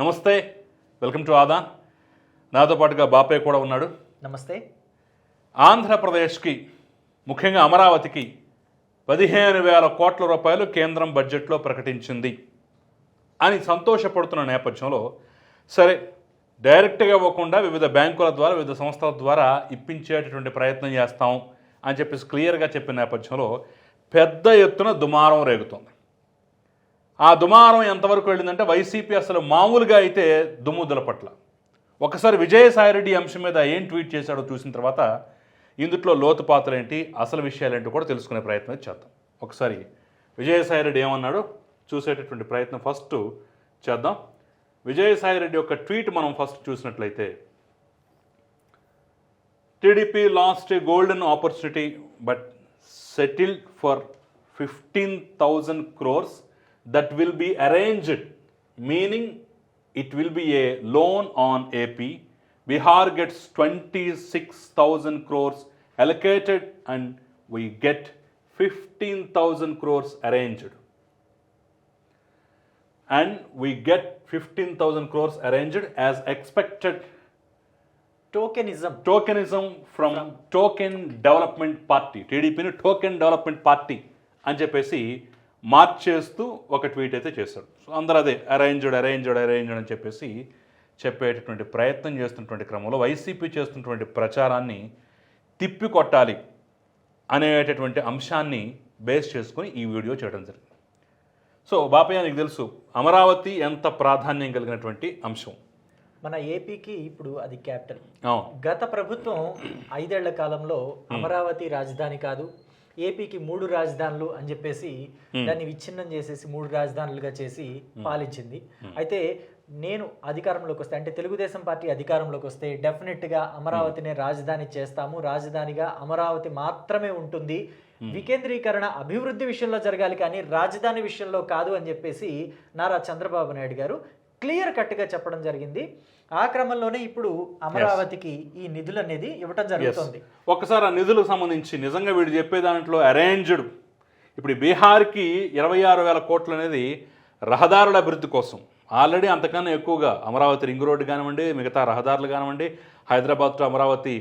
నమస్తే welcome to ఆదా. నాతో పాటుగా బాపయ్య కూడా ఉన్నాడు. నమస్తే. ఆంధ్రప్రదేశ్కి ముఖ్యంగా అమరావతికి పదిహేను వేల కోట్ల రూపాయలు కేంద్రం బడ్జెట్లో ప్రకటించింది అని సంతోషపడుతున్న నేపథ్యంలో సరే డైరెక్ట్గా ఇవ్వకుండా వివిధ బ్యాంకుల ద్వారా వివిధ సంస్థల ద్వారా ఇప్పించేటటువంటి ప్రయత్నం చేస్తాం అని చెప్పేసి క్లియర్గా చెప్పిన నేపథ్యంలో పెద్ద ఎత్తున దుమారం రేగుతుంది. ఆ దుమారం ఎంతవరకు వెళ్ళిందంటే వైసీపీ అసలు మామూలుగా అయితే దుమ్ముదల పట్ల. ఒకసారి విజయసాయిరెడ్డి అంశం మీద ఏం ట్వీట్ చేశాడో చూసిన తర్వాత ఇందుట్లో లోతుపాతలేంటి అసలు విషయాలు ఏంటో కూడా తెలుసుకునే ప్రయత్నం చేద్దాం. ఒకసారి విజయసాయిరెడ్డి ఏమన్నాడో? చూసేటటువంటి ప్రయత్నం ఫస్ట్ చేద్దాం. విజయసాయిరెడ్డి యొక్క ట్వీట్ మనం ఫస్ట్ చూసినట్లయితే TDP lost golden opportunity but settle for fifteen thousand crores That will be arranged meaning it will be a loan on AP Bihar gets twenty six thousand crores allocated and we get 15,000 crores arranged. And we get 15,000 crores arranged as expected tokenism tokenism from token development party టీడీపీని token development party అని చెప్పేసి మార్చేస్తూ ఒక tweet అయితే చేశాడు. So అందరూ అదే arranged arranged arranged అని చెప్పేసి చెప్పేటటువంటి ప్రయత్నం చేస్తున్నటువంటి క్రమంలో వైసీపీ చేస్తున్నటువంటి ప్రచారాన్ని తిప్పి కొట్టాలి అనేటటువంటి అంశాన్ని బేస్ చేసుకొని ఈ వీడియో చేయడం జరిగింది. సో బాపయ్య నీకు తెలుసు అమరావతి ఎంత ప్రాధాన్యం కలిగినటువంటి అంశం. మన ఏపీకి ఇప్పుడు అది క్యాపిటల్. గత ప్రభుత్వం ఐదేళ్ళ కాలంలో అమరావతి రాజధాని కాదు ఏపీకి మూడు రాజధానులు అని చెప్పేసి దాన్ని విచ్ఛిన్నం చేసేసి మూడు రాజధానులుగా చేసి పాలించింది. అయితే నేను అధికారంలోకి వస్తే అంటే తెలుగుదేశం పార్టీ అధికారంలోకి వస్తే డెఫినెట్గా అమరావతిని రాజధాని చేస్తాము. రాజధానిగా అమరావతి మాత్రమే ఉంటుంది. వికేంద్రీకరణ అభివృద్ధి విషయంలో జరగాలి కానీ రాజధాని విషయంలో కాదు అని చెప్పేసి నారా చంద్రబాబు నాయుడు గారు క్లియర్ కట్గా చెప్పడం జరిగింది. ఆ క్రమంలోనే ఇప్పుడు అమరావతికి ఈ నిధులు అనేది ఇవ్వటం జరుగుతుంది. ఒక్కసారి ఆ నిధులకు సంబంధించి నిజంగా వీడు చెప్పే దాంట్లో అరేంజ్డ్ ఇప్పుడు బీహార్కి ఇరవై ఆరు వేల కోట్లు అనేది రహదారుల అభివృద్ధి కోసం. ఆల్రెడీ అంతకన్నా ఎక్కువగా అమరావతి రింగ్ రోడ్డు కానివ్వండి మిగతా రహదారులు కానివ్వండి హైదరాబాద్ టు అమరావతి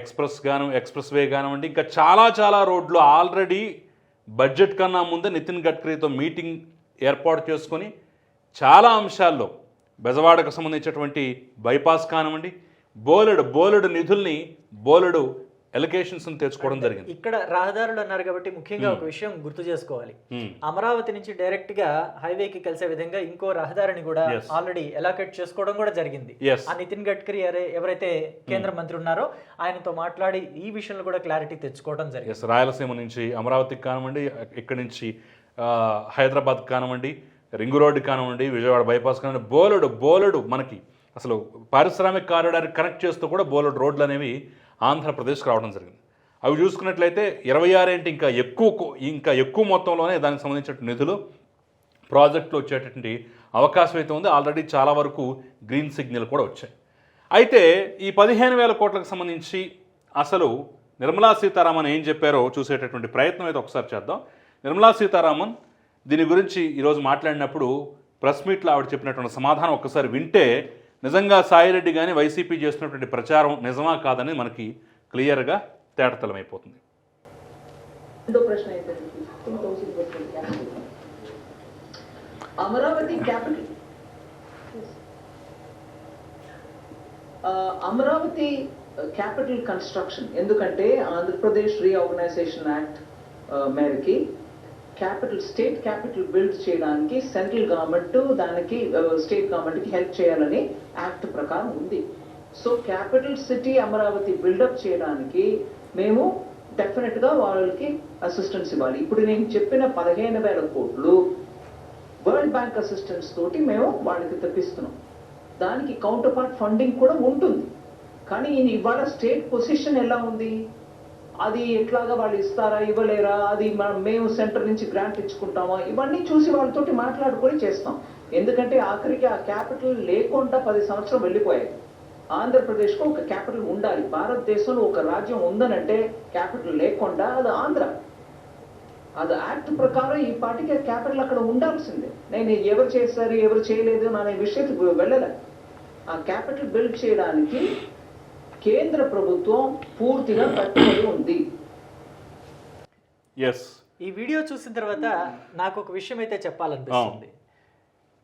ఎక్స్ప్రెస్ కాని ఎక్స్ప్రెస్ వే కానివ్వండి ఇంకా చాలా చాలా రోడ్లు ఆల్రెడీ బడ్జెట్ కన్నా ముందే నితిన్ గడ్కరీతో మీటింగ్ ఏర్పాటు చేసుకొని చాలా అంశాల్లో బెజవాడకు సంబంధించినటువంటి బైపాస్ కానివ్వండి బోలెడు బోలెడు నిధుల్ని బోలెడు ఎలకేషన్స్ని తెచ్చుకోవడం జరిగింది ఇక్కడ రహదారులు అన్నారు కాబట్టి ముఖ్యంగా ఒక విషయం గుర్తు చేసుకోవాలి Hmm. అమరావతి నుంచి డైరెక్ట్గా హైవేకి కలిసే విధంగా ఇంకో రహదారిని కూడా. ఆల్రెడీ ఎలాకెట్ చేసుకోవడం కూడా జరిగింది. ఆ నితిన్ గడ్కరీ ఎవరైతే కేంద్ర మంత్రి ఉన్నారో ఆయనతో మాట్లాడి ఈ విషయంలో కూడా క్లారిటీ తెచ్చుకోవడం జరిగింది రాయలసీమ నుంచి అమరావతికి కానివ్వండి ఇక్కడి నుంచి ఆ, హైదరాబాద్కి కానివ్వండి రింగు రోడ్డు కానివ్వండి విజయవాడ బైపాస్ కానివ్వండి బోలెడు బోలెడు మనకి అసలు పారిశ్రామిక కారిడార్ కనెక్ట్ చేస్తూ కూడా బోలెడు రోడ్లు అనేవి ఆంధ్రప్రదేశ్కి రావడం జరిగింది. అవి చూసుకున్నట్లయితే ఇరవై ఆరు ఏంటి ఇంకా ఎక్కువ ఇంకా ఎక్కువ మొత్తంలోనే దానికి సంబంధించిన నిధులు ప్రాజెక్టులు వచ్చేటటువంటి అవకాశం అయితే ఉంది. ఆల్రెడీ చాలా వరకు గ్రీన్ సిగ్నల్ కూడా వచ్చాయి. అయితే ఈ పదిహేను వేల కోట్లకు సంబంధించి అసలు నిర్మలా సీతారామన్ ఏం చెప్పారో చూసేటటువంటి ప్రయత్నం అయితే ఒకసారి చేద్దాం. నిర్మలా సీతారామన్ దీని గురించి ఈరోజు మాట్లాడినప్పుడు ప్రెస్ మీట్లో ఆవిడ చెప్పినటువంటి సమాధానం ఒక్కసారి వింటే నిజంగా సాయిరెడ్డి కానీ వైసీపీ చేస్తున్నటువంటి ప్రచారం నిజమా కాదని మనకి క్లియర్గా తేటతలమైపోతుంది. Amaravati capital Amaravati capital construction ఎందుకంటే ఆంధ్రప్రదేశ్ రీఆర్గనైజేషన్ యాక్ట్ మేరకి క్యాపిటల్ స్టేట్ క్యాపిటల్ బిల్డ్ చేయడానికి సెంట్రల్ గవర్నమెంట్ దానికి స్టేట్ గవర్నమెంట్కి హెల్ప్ చేయాలని యాక్ట్ ప్రకారం ఉంది. So capital city Amaravati build up చేయడానికి మేము డెఫినెట్గా వాళ్ళకి అసిస్టెన్స్ ఇవ్వాలి. ఇప్పుడు నేను చెప్పిన పదిహేను వేల కోట్లు వరల్డ్ బ్యాంక్ అసిస్టెన్స్ తోటి మేము వాళ్ళకి తెప్పిస్తున్నాం. దానికి కౌంటర్ పార్ట్ ఫండింగ్ కూడా ఉంటుంది. కానీ ఈ ఇవాళ స్టేట్ పొజిషన్ ఎలా ఉంది? అది ఎట్లాగా వాళ్ళు ఇస్తారా ఇవ్వలేరా అది మనం మేము సెంటర్ నుంచి గ్రాంట్ ఇచ్చుకుంటామా? ఇవన్నీ చూసి వాళ్ళతోటి మాట్లాడుకొని చేస్తాం. ఎందుకంటే ఆఖరికి ఆ క్యాపిటల్ లేకుండా పది సంవత్సరం వెళ్ళిపోయాయి. ఆంధ్రప్రదేశ్కు ఒక క్యాపిటల్ ఉండాలి. భారతదేశంలో ఒక రాజ్యం ఉందనంటే క్యాపిటల్ లేకుండా అది ఆంధ్ర. అది యాక్ట్ ప్రకారం ఈ పార్టీకి క్యాపిటల్ అక్కడ ఉండాల్సిందే. నేను ఎవరు చేశారు ఎవరు చేయలేదు అనే విషయం వెళ్ళలే. ఆ క్యాపిటల్ బిల్డ్ చేయడానికి కేంద్ర ప్రభుత్వం పూర్తిగా కట్టుబడి ఉంది. ఎస్ ఈ వీడియో చూసిన తర్వాత నాకు ఒక విషయం అయితే చెప్పాలనిపిస్తుంది.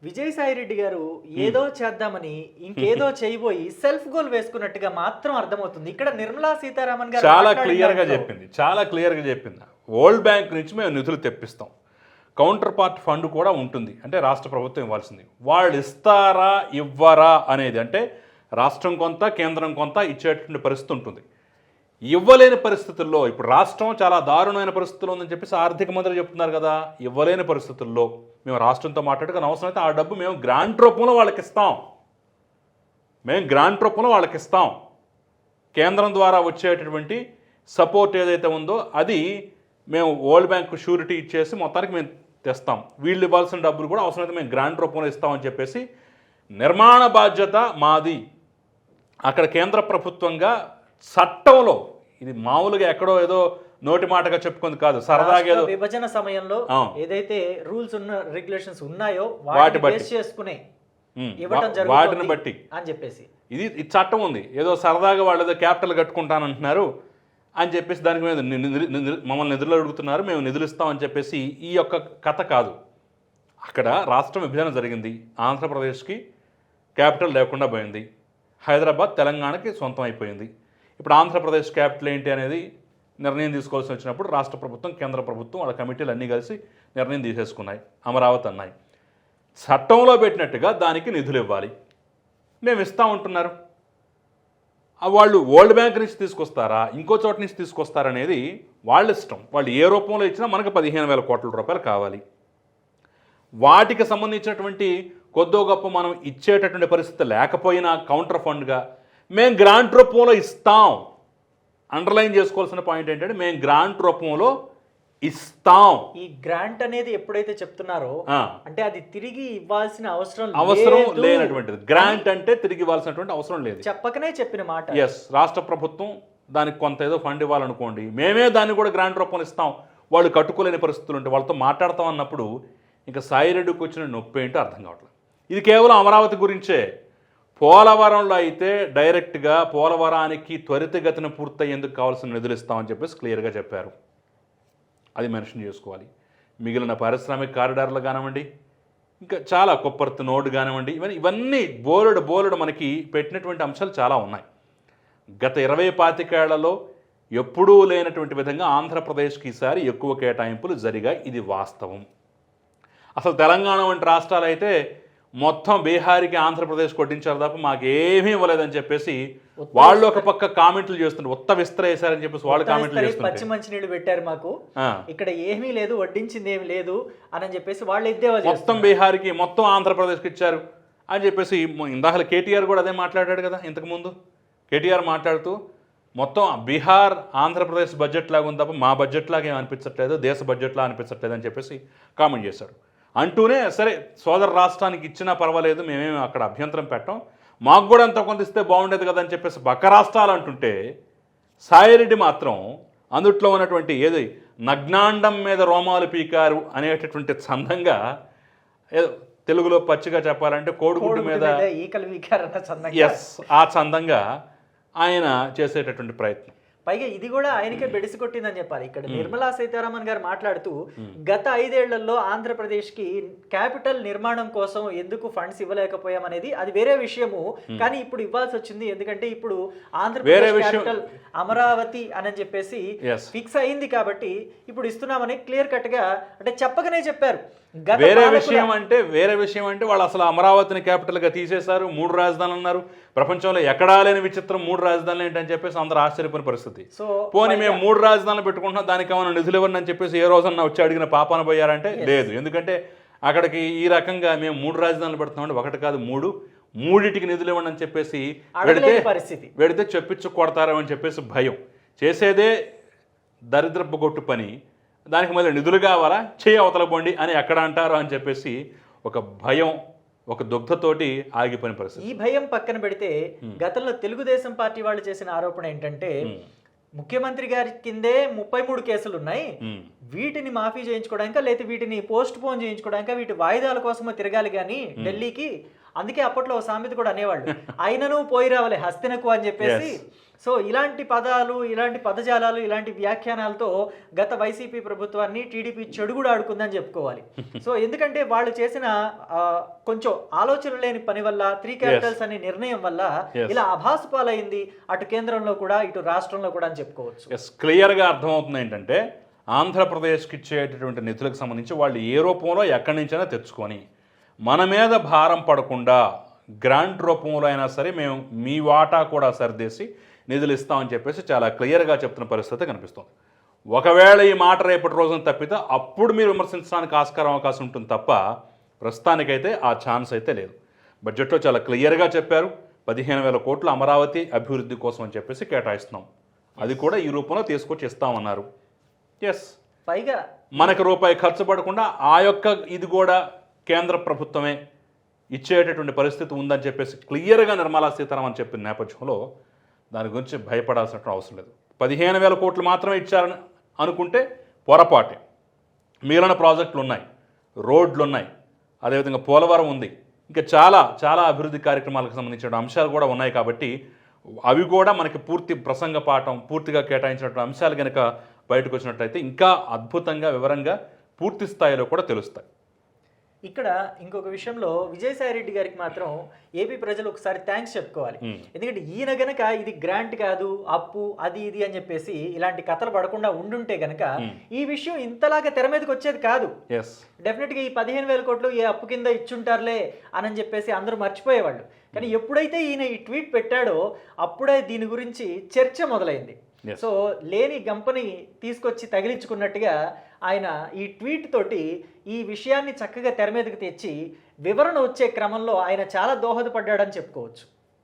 విజయసాయి రెడ్డి గారు ఏదో చేద్దామని ఇంకేదో చేయబోయి సెల్ఫ్ గోల్ వేసుకున్నట్టుగా మాత్రం అర్థమవుతుంది. ఇక్కడ నిర్మలా సీతారామన్ గారు చాలా క్లియర్గా దాంట్లో- చెప్పింది. చాలా క్లియర్గా చెప్పింది. వరల్డ్ బ్యాంక్ నుంచి మేము నిధులు తెప్పిస్తాం. కౌంటర్ పార్ట్ ఫండ్ కూడా ఉంటుంది. అంటే రాష్ట్ర ప్రభుత్వం ఇవ్వాల్సింది. వాళ్ళు ఇస్తారా ఇవ్వరా అనేది అంటే రాష్ట్రం కొంత కేంద్రం కొంత ఇచ్చేటువంటి పరిస్థితి ఉంటుంది. ఇవ్వలేని పరిస్థితుల్లో ఇప్పుడు రాష్ట్రం చాలా దారుణమైన పరిస్థితుల్లో ఉందని చెప్పేసి ఆర్థిక మంత్రి చెప్తున్నారు కదా ఇవ్వలేని పరిస్థితుల్లో మేము రాష్ట్రంతో మాట్లాడుకుని అవసరమైతే ఆ డబ్బు మేము గ్రాంట్ రూపంలో వాళ్ళకి ఇస్తాం. మేము గ్రాంట్ రూపంలో వాళ్ళకి ఇస్తాం. కేంద్రం ద్వారా వచ్చేటటువంటి సపోర్ట్ ఏదైతే ఉందో అది మేము వరల్డ్ బ్యాంక్ షూరిటీ ఇచ్చేసి మొత్తానికి మేము తెస్తాం. వీళ్ళు ఇవ్వాల్సిన డబ్బులు కూడా అవసరమైతే మేము గ్రాంట్ రూపంలో ఇస్తామని చెప్పేసి నిర్మాణ బాధ్యత మాది. అక్కడ కేంద్ర ప్రభుత్వంగా చట్టంలో ఇది మామూలుగా ఎక్కడో ఏదో నోటి మాటగా చెప్పుకుంది కాదు సరదాగా ఏదో విభజన సమయంలో. ఏదైతే రూల్స్ ఉన్న రెగ్యులేషన్స్ ఉన్నాయో వాటి. బేస్ చేసుకునే వాటిని బట్టి. అని చెప్పేసి. ఇది ఇది చట్టం ఉంది. ఏదో సరదాగా వాళ్ళు ఏదో క్యాపిటల్ కట్టుకుంటానంటున్నారు అని చెప్పేసి దానికి మీద మమ్మల్ని నిధులు అడుగుతున్నారు మేము నిధులు ఇస్తామని చెప్పేసి ఈ యొక్క కథ కాదు. అక్కడ రాష్ట్రం విభజన జరిగింది ఆంధ్రప్రదేశ్కి క్యాపిటల్ లేకుండా పోయింది. హైదరాబాద్ తెలంగాణకి సొంతం అయిపోయింది ఇప్పుడు ఆంధ్రప్రదేశ్ క్యాపిటల్ ఏంటి అనేది నిర్ణయం తీసుకోవాల్సి వచ్చినప్పుడు రాష్ట్ర ప్రభుత్వం కేంద్ర ప్రభుత్వం వాళ్ళ కమిటీలు అన్నీ కలిసి నిర్ణయం తీసేసుకున్నాయి అమరావతి అన్నాయి చట్టంలో పెట్టినట్టుగా దానికి నిధులు ఇవ్వాలి. మేము ఇస్తా ఉంటున్నారు. వాళ్ళు వరల్డ్ బ్యాంక్ నుంచి తీసుకొస్తారా ఇంకో చోట నుంచి తీసుకొస్తారా అనేది వాళ్ళ ఇష్టం. వాళ్ళు ఏ రూపంలో ఇచ్చినా మనకు పదిహేను వేల కోట్ల రూపాయలు కావాలి. వాటికి సంబంధించినటువంటి కొద్దో గొప్ప మనం ఇచ్చేటటువంటి పరిస్థితి లేకపోయినా కౌంటర్ ఫండ్గా మేము గ్రాంట్ రూపంలో ఇస్తాం. అండర్లైన్ చేసుకోవాల్సిన పాయింట్ ఏంటంటే మేము గ్రాంట్ రూపంలో ఇస్తాం. ఈ గ్రాంట్ అనేది ఎప్పుడైతే చెప్తున్నారో. అంటే అది తిరిగి ఇవ్వాల్సిన అవసరం అవసరం లేనటువంటిది. గ్రాంట్ అంటే తిరిగి ఇవ్వాల్సినటువంటి అవసరం లేదు. చెప్పకనే చెప్పిన మాట. ఎస్ రాష్ట్ర ప్రభుత్వం దానికి కొంత ఏదో ఫండ్ ఇవ్వాలనుకోండి మేమే దాన్ని కూడా గ్రాంట్ రూపంలో ఇస్తాం. వాళ్ళు కట్టుకోలేని పరిస్థితులు ఉంటే వాళ్ళతో మాట్లాడతాం అన్నప్పుడు ఇంకా సాయిరెడ్డికి వచ్చిన నొప్పి ఏంటో అర్థం కావట్లేదు. ఇది కేవలం అమరావతి గురించే. పోలవరంలో అయితే డైరెక్ట్గా పోలవరానికి త్వరితగతిన పూర్తయ్యేందుకు కావాల్సిన నిధులు ఇస్తామని చెప్పేసి క్లియర్గా చెప్పారు. అది మెన్షన్ చేసుకోవాలి. మిగిలిన పారిశ్రామిక కారిడార్లు కానివ్వండి ఇంకా చాలా కొప్పర్తి నోడ్ కానివ్వండి ఇవన్నీ ఇవన్నీ బోలెడు బోలెడు మనకి పెట్టినటువంటి అంశాలు చాలా ఉన్నాయి. గత ఇరవై పాతికేళ్ళలో ఎప్పుడూ లేనటువంటి విధంగా ఆంధ్రప్రదేశ్కి ఈసారి ఎక్కువ కేటాయింపులు జరిగాయి. ఇది వాస్తవం. అసలు తెలంగాణ వంటి రాష్ట్రాలు అయితే మొత్తం బీహార్కి ఆంధ్రప్రదేశ్ కొట్టించారు తప్ప మాకేమీ ఇవ్వలేదని చెప్పేసి వాళ్ళు ఒక పక్క కామెంట్లు చేస్తుంటారు. ఉత్త విస్తర వేశారని చెప్పేసి వాళ్ళు కామెంట్లు పచ్చి మంచి నీళ్ళు పెట్టారు మాకు. ఇక్కడ ఏమీ లేదు వడ్డించింది ఏమీ లేదు అని చెప్పేసి వాళ్ళు ఎద్దేవా మొత్తం బీహార్కి మొత్తం ఆంధ్రప్రదేశ్కి ఇచ్చారు అని చెప్పేసి మొ- ఇందాక కేటీఆర్ కూడా అదే మాట్లాడాడు కదా ఇంతకుముందు కేటీఆర్ మాట్లాడుతూ మొత్తం బీహార్ ఆంధ్రప్రదేశ్ బడ్జెట్ లాగా ఉంది తప్ప మా బడ్జెట్ లాగా ఏం అనిపించట్లేదు దేశ బడ్జెట్లా అనిపించట్లేదు అని చెప్పేసి కామెంట్ చేశాడు. అంటూనే సరే సోదర రాష్ట్రానికి ఇచ్చినా పర్వాలేదు మేమేమి అక్కడ అభ్యంతరం పెట్టం. మాకు కూడా అంత కొంత ఇస్తే బాగుండేది కదా అని చెప్పేసి పక్క రాష్ట్రాలు అంటుంటే సాయిరెడ్డి మాత్రం అందుట్లో ఉన్నటువంటి ఏది నగ్నాండం మీద రోమాలు పీకారు అనేటటువంటి చందంగా ఏదో తెలుగులో పచ్చిగా చెప్పాలంటే కోడిగుడ్డు మీద ఈకలు వీకారన్న చందంగా. ఎస్ ఆ చందంగా ఆయన చేసేటటువంటి ప్రయత్నం. పైగా ఇది కూడా ఆయనకే బెడిసి కొట్టిందని చెప్పాలి. ఇక్కడ నిర్మలా సీతారామన్ గారు మాట్లాడుతూ గత ఐదేళ్ళలో ఆంధ్రప్రదేశ్కి క్యాపిటల్ నిర్మాణం కోసం ఎందుకు ఫండ్స్ ఇవ్వలేకపోయాం అనేది అది వేరే విషయము. కానీ ఇప్పుడు ఇవ్వాల్సి వచ్చింది ఎందుకంటే ఇప్పుడు వేరే ఆంధ్రప్రదేశ్ క్యాపిటల్ అమరావతి అని చెప్పేసి. ఫిక్స్ అయింది కాబట్టి ఇప్పుడు ఇస్తున్నామని క్లియర్ కట్గా అంటే చెప్పకనే చెప్పారు. వేరే విషయం అంటే వేరే విషయం అంటే వాళ్ళు అసలు అమరావతిని క్యాపిటల్గా తీసేశారు మూడు రాజధానులు అన్నారు. ప్రపంచంలో ఎక్కడా లేని విచిత్రం మూడు రాజధానులు ఏంటని చెప్పేసి అందరూ ఆశ్చర్యపోయిన పరిస్థితి. సో పోనీ మేము మూడు రాజధానులు పెట్టుకుంటున్నాం దానికి ఏమైనా నిధులు ఇవ్వండి అని చెప్పేసి ఏ రోజన్నా వచ్చి అడిగిన పాపాన పోయారంటే లేదు. ఎందుకంటే అక్కడికి ఈ రకంగా మేము మూడు రాజధానులు పెడుతున్నామంటే ఒకటి కాదు మూడు మూడిటికి నిధులు ఇవ్వండి అని చెప్పేసి పెడితే పరిస్థితి. పెడితే చెప్పించు కొడతారు అని చెప్పేసి భయం. చేసేదే దరిద్రపు గొట్టు పని. దానికి మళ్ళీ నిధులు కావాలా? చేయి అవతల పోండి అని ఎక్కడ అంటారు అని చెప్పేసి ఒక భయం. ఒక దుగ్ధతోటి ఆగిపోయిన పరిస్థితి. ఈ భయం పక్కన పెడితే గతంలో తెలుగుదేశం పార్టీ వాళ్ళు చేసిన ఆరోపణ ఏంటంటే ముఖ్యమంత్రి గారి కిందే ముప్పై మూడు కేసులు ఉన్నాయి. వీటిని మాఫీ చేయించుకోవడానిక లేకపోతే వీటిని పోస్ట్ పోన్ చేయించుకోవడానిక వీటి వాయిదాల కోసమో తిరగాలి కానీ ఢిల్లీకి. అందుకే అప్పట్లో ఓ సామెత కూడా అనేవాళ్ళు అయినను పోయి రావాలి హస్తినకు అని చెప్పేసి సో ఇలాంటి పదాలు ఇలాంటి పదజాలాలు ఇలాంటి వ్యాఖ్యానాలతో గత వైసీపీ ప్రభుత్వాన్ని టీడీపీ చెడు కూడా ఆడుకుందని చెప్పుకోవాలి. సో ఎందుకంటే వాళ్ళు చేసిన కొంచెం ఆలోచన లేని పని వల్ల త్రీ క్యాపిటల్స్ అనే నిర్ణయం వల్ల. ఇలా అభాసు పాలైంది. అటు కేంద్రంలో కూడా ఇటు రాష్ట్రంలో కూడా అని చెప్పుకోవచ్చు. క్లియర్గా అర్థమవుతుంది ఏంటంటే ఆంధ్రప్రదేశ్కి ఇచ్చేటటువంటి నిధులకు సంబంధించి వాళ్ళు ఏ రూపంలో ఎక్కడి నుంచైనా తెచ్చుకొని మన మీద భారం పడకుండా గ్రాంట్ రూపంలో అయినా సరే మేము మీ వాటా కూడా సరిదేసి నిధులు ఇస్తామని చెప్పేసి చాలా క్లియర్గా చెప్తున్న పరిస్థితి కనిపిస్తుంది. ఒకవేళ ఈ మాట రేపటి రోజున తప్పితే అప్పుడు మీరు విమర్శించడానికి ఆస్కారం అవకాశం ఉంటుంది తప్ప ప్రస్తుతానికైతే ఆ ఛాన్స్ అయితే లేదు. బడ్జెట్లో చాలా క్లియర్గా చెప్పారు. పదిహేను వేల కోట్లు అమరావతి అభివృద్ధి కోసం అని చెప్పేసి కేటాయిస్తున్నాం. అది కూడా ఈ రూపంలో తీసుకొచ్చి ఇస్తామన్నారు. ఎస్ పైగా మనకు రూపాయి ఖర్చు పడకుండా ఆ యొక్క ఇది కూడా కేంద్ర ప్రభుత్వమే ఇచ్చేటటువంటి పరిస్థితి ఉందని చెప్పేసి క్లియర్గా నిర్మలా సీతారామన్ చెప్పిన నేపథ్యంలో దాని గురించి భయపడాల్సిన అవసరం లేదు. పదిహేను వేల కోట్లు మాత్రమే ఇచ్చారని అనుకుంటే పొరపాటే. మిగిలిన ప్రాజెక్టులు ఉన్నాయి. రోడ్లు ఉన్నాయి. అదేవిధంగా పోలవరం ఉంది. ఇంకా చాలా చాలా అభివృద్ధి కార్యక్రమాలకు సంబంధించిన అంశాలు కూడా ఉన్నాయి కాబట్టి అవి కూడా మనకి పూర్తి ప్రసంగ పాఠం పూర్తిగా కేటాయించినటువంటి అంశాలు కనుక బయటకు వచ్చినట్లయితే ఇంకా అద్భుతంగా వివరంగా పూర్తి స్థాయిలో కూడా తెలుస్తాయి. ఇక్కడ ఇంకొక విషయంలో విజయసాయి రెడ్డి గారికి మాత్రం ఏపీ ప్రజలు ఒకసారి థ్యాంక్స్ చెప్పుకోవాలి. ఎందుకంటే ఈయన గనక ఇది గ్రాంట్ కాదు అప్పు అది ఇది అని చెప్పేసి ఇలాంటి కథలు పడకుండా ఉండుంటే గనక ఈ విషయం ఇంతలాగా తెర మీదకి వచ్చేది కాదు. ఎస్ డెఫినెట్గా ఈ పదిహేను వేల కోట్లు ఏ అప్పు కింద ఇచ్చుంటారులే అని చెప్పేసి అందరూ మర్చిపోయేవాళ్ళు. కానీ ఎప్పుడైతే ఈయన ఈ ట్వీట్ పెట్టాడో అప్పుడే దీని గురించి చర్చ మొదలైంది. సో లేని గంపని తీసుకొచ్చి తగిలించుకున్నట్టుగా ఆయన ఈ ట్వీట్ తోటి ఈ విషయాన్ని చక్కగా తెర మీదకి తెచ్చి వివరణ వచ్చే క్రమంలో ఆయన చాలా దోహదపడ్డాడని చెప్పుకోవచ్చు.